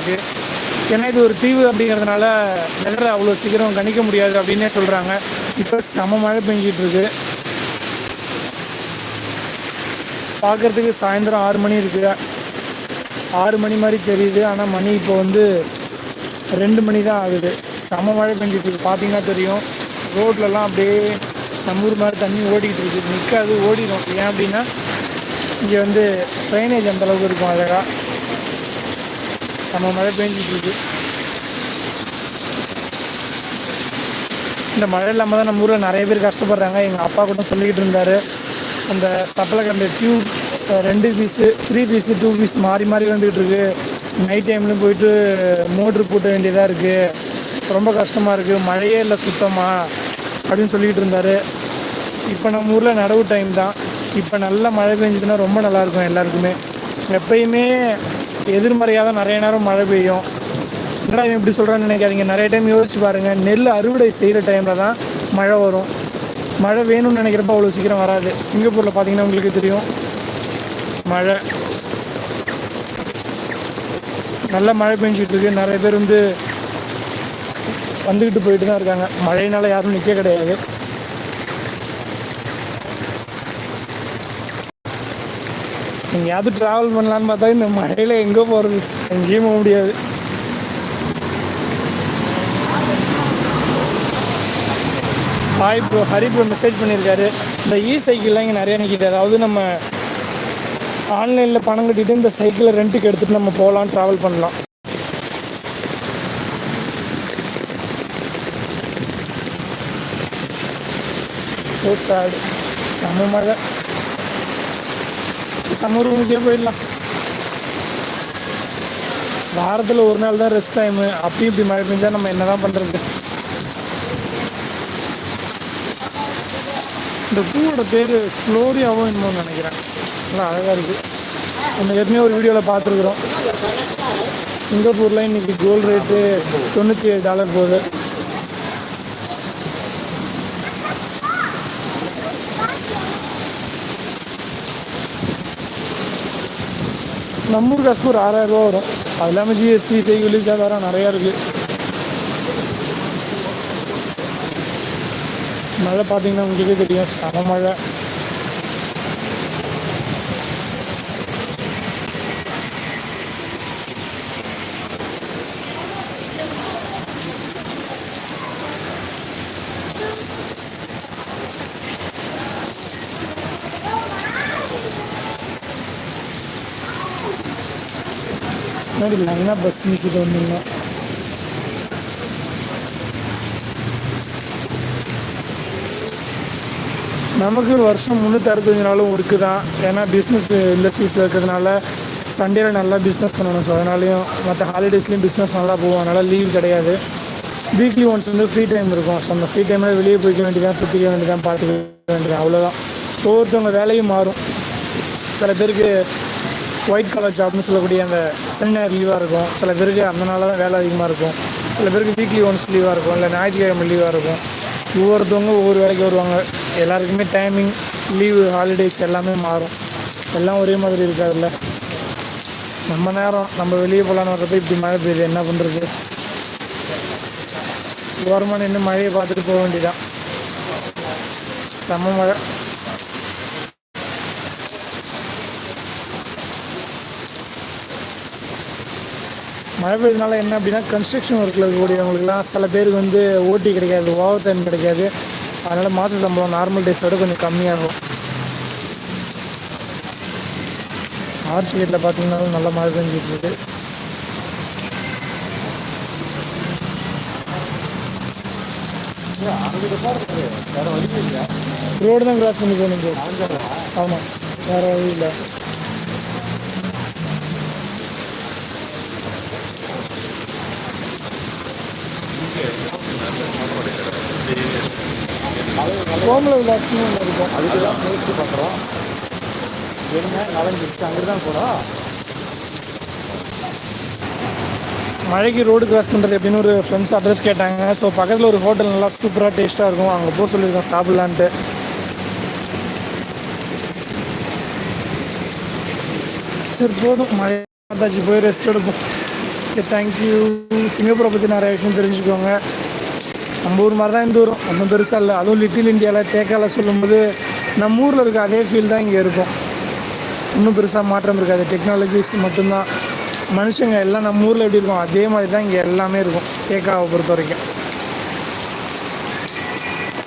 இருக்குது. ஏன்னா இது ஒரு தீவு அப்படிங்கிறதுனால வெதரை அவ்வளோ சீக்கிரம் கணிக்க முடியாது அப்படின்னே சொல்கிறாங்க இப்போ செம மழை பெஞ்சிட்டு இருக்கு. பார்க்குறதுக்கு சாயந்தரம் ஆறு மணி இருக்குது ஆறு மணி மாதிரி தெரியுது. ஆனால் மணி இப்போ வந்து ரெண்டு மணி தான் ஆகுது. செம மழை பெஞ்சிட்டு இருக்கு. பார்த்தீங்கன்னா தெரியும். ரோட்லலாம் அப்படியே நம்ம ஊர் மாதிரி தண்ணி ஓடிக்கிட்டு இருக்குது நிற்காது ஓடிடும் ஏன் அப்படின்னா இங்கே வந்து ட்ரைனேஜ் அந்தளவுக்கு இருக்கும் அழகாக நம்ம மழை பெஞ்சிட்ருக்கு இந்த மழை இல்லாமல் தான் நம்ம ஊரில் நிறைய பேர் கஷ்டப்படுறாங்க. எங்கள் அப்பா கூட சொல்லிக்கிட்டு இருந்தார். அந்த சப்பலை கண்ட டியூப் ரெண்டு piece three piece two piece மாறி மாறி வந்துக்கிட்டு இருக்கு. நைட் டைம்லையும் போயிட்டு மோட்ரு பூட்ட வேண்டியதாக இருக்குது ரொம்ப கஷ்டமாக இருக்குது மழையே இல்லை சுத்தமாக அப்படின்னு சொல்லிக்கிட்டு இருந்தார். இப்போ நம்ம ஊரில் நடவு டைம் தான். இப்போ நல்லா மழை பெஞ்சதுன்னா ரொம்ப நல்லாயிருக்கும் எல்லாருக்குமே. எப்பயுமே எதிர்மறையாக தான் நிறைய நேரம் மழை பெய்யும். என்னடா இவன் இப்படி சொல்கிறான்னு நினைக்காதீங்க. நிறைய டைம் யோசிச்சு பாருங்கள் நெல் அறுவடை செய்கிற டைமில் தான் மழை வரும். மழை வேணும்னு நினைக்கிறப்ப அவ்வளோ சீக்கிரம் வராது. சிங்கப்பூரில் பார்த்தீங்கன்னா உங்களுக்கு தெரியும். மழை. நல்ல மழை பெஞ்சிட்டு இருக்கு. நிறைய பேர் வந்து வந்துக்கிட்டு போயிட்டு தான் இருக்காங்க. மழையினால யாரும் நிற்க கிடையாது. எங்கேயாவது ட்ராவல் பண்ணலான்னு பார்த்தா இந்த மழையில் எங்கே போகிறது எங்கேயும் போக முடியாது. Hi bro Hari bro message பண்ணியிருக்காரு. இந்த இ சைக்கிள்லாம் இங்கே நிறைய நிற்கிது அதாவது நம்ம ஆன்லைனில் பணம் கட்டிட்டு இந்த சைக்கிளை ரெண்ட்டுக்கு எடுத்துகிட்டு நம்ம போகலாம் ட்ராவல் பண்ணலாம். ஸோ சேடு செம மழை. சம்மர் ரூமுக்கே போயிடலாம். வாரத்தில் ஒரு நாள் தான் ரெஸ்ட் டைமு அப்பயும் இப்படி மழை பெஞ்சால் நம்ம என்ன தான் பண்ணுறது இந்த பூவோட பேர் ஃப்ளோரியாவோ என்னமோ நினைக்கிறேன். நல்லா அழகாக இருக்குது நம்ம ஏற்கனவே ஒரு வீடியோவில் பார்த்துருக்குறோம். சிங்கப்பூரில் இன்னைக்கு கோல்டு ரேட்டு தொண்ணூற்றி ஏழு டாலர் போகுது. நம்ம ஊர் காசுக்கு ஒரு ஆறாயிரம் ரூபா வரும். அது இல்லாமல் ஜிஎஸ்டி செய்கூலி சேதாரம் நிறையா இருக்குது மழை பார்த்தீங்கன்னா உங்களுக்கே தெரியும். சம மழை முன்னாடி லைனாக பஸ் நிற்கிது வந்தீங்கன்னா நமக்கு ஒரு வருஷம் முந்நூற்றறுபத்தஞ்சு நாளும் ஒர்க்கு தான் ஏன்னா பிஸ்னஸ் இண்டஸ்ட்ரீஸில் இருக்கிறதுனால சண்டேல நல்லா பிஸ்னஸ் பண்ணணும். ஸோ அதனாலையும் மற்ற ஹாலிடேஸ்லேயும் பிஸ்னஸ் நல்லா போகும். அதனால் லீவ் கிடையாது. வீக்லி ஒன்ஸ் வந்து ஃப்ரீ டைம் இருக்கும். ஸோ அந்த ஃப்ரீ டைமில் வெளியே போய்க்க வேண்டியதான் சுற்றிக்க வேண்டியதான் பார்த்துக்க வேண்டியதான் அவ்வளோதான் ஒவ்வொருத்தவங்க வேலையும் மாறும். சில பேருக்கு ஒயிட் கலர் ஜாப்னு சொல்லக்கூடிய அந்த சனி ஞாயிறு லீவாக இருக்கும். சில பேருக்கு அந்த நாளில் தான் வேலை அதிகமாக இருக்கும். சில பேருக்கு வீக்லி ஒன்ஸ் லீவாக இருக்கும். இல்லை ஞாயிற்றுக்கிழமை லீவாக இருக்கும். ஒவ்வொருத்தவங்க ஒவ்வொரு வேலைக்கு வருவாங்க. எல்லாருக்குமே டைமிங் லீவு ஹாலிடேஸ் எல்லாமே மாறும். எல்லாம் ஒரே மாதிரி இருக்காதுல்ல? நம்ம நேரம் நம்ம வெளியே போகலான்னு வர்றப்ப இப்படி மழை பெய்யுது. என்ன பண்ணுறது ஓரமாக நின்று மழையை பார்த்துட்டு போக வேண்டியதான் செம்ம மழை. மழை பெய்யறதுனால என்ன அப்படின்னா கன்ஸ்ட்ரக்ஷன் ஒர்க்கில் இருக்கக்கூடியவங்களுக்குலாம் சில பேருக்கு வந்து ஓட்டி கிடைக்காது ஓவர் டைம் கிடைக்காது. அதனால் மாத சம்பளம் நார்மல் டேஸை விட கொஞ்சம் கம்மியாகும். ஆர்ச் கேட்டில் பார்த்தீங்கன்னாலும் நல்ல மழை பெஞ்சிட்டு இருக்கு. ரோடு தான் கிராஸ் பண்ணி போகணும். ஆமாம் வேறு வழி இல்லை. கோமல விளாட்னு ஒன்று இருக்கும் அதுக்கு தான் முயற்சி பண்ணுறோம் என்ன நலஞ்சிருச்சு அங்கே தான் போகிறோம் மழைக்கு ரோடு கிராஸ் பண்ணுறது எப்படின்னு ஒரு ஃப்ரெண்ட்ஸ் அட்ரஸ் கேட்டாங்க. ஸோ பக்கத்தில் ஒரு ஹோட்டல் நல்லா சூப்பராக டேஸ்ட்டாக இருக்கும். அங்கே போக சொல்லியிருக்கோம். சாப்பிட்லான்ட்டு. சரி போதும். மழை பார்த்தாச்சு. போய் ரெஸ்ட் எடுப்போம். ஓகே தேங்க்யூ சிங்கப்பூரை பற்றி நிறைய விஷயம் தெரிஞ்சுக்கோங்க. நம்ம ஊர் மாதிரி தான் இந்த ஊரும். ஒன்றும் பெருசாக இல்லை. அதுவும் லிட்டில் இந்தியாவில் தேக்கால சொல்லும்போது நம்ம ஊரில் இருக்க அதே ஃபீல் தான் இங்கே இருக்கும். இன்னும் பெருசாக மாற்றம் இருக்காது. டெக்னாலஜிஸ் மட்டும்தான். மனுஷங்க எல்லாம் நம்ம ஊரில் எப்படி இருக்கும்? அதே மாதிரி தான் இங்கே எல்லாமே இருக்கும். தேக்காவை பொறுத்த வரைக்கும்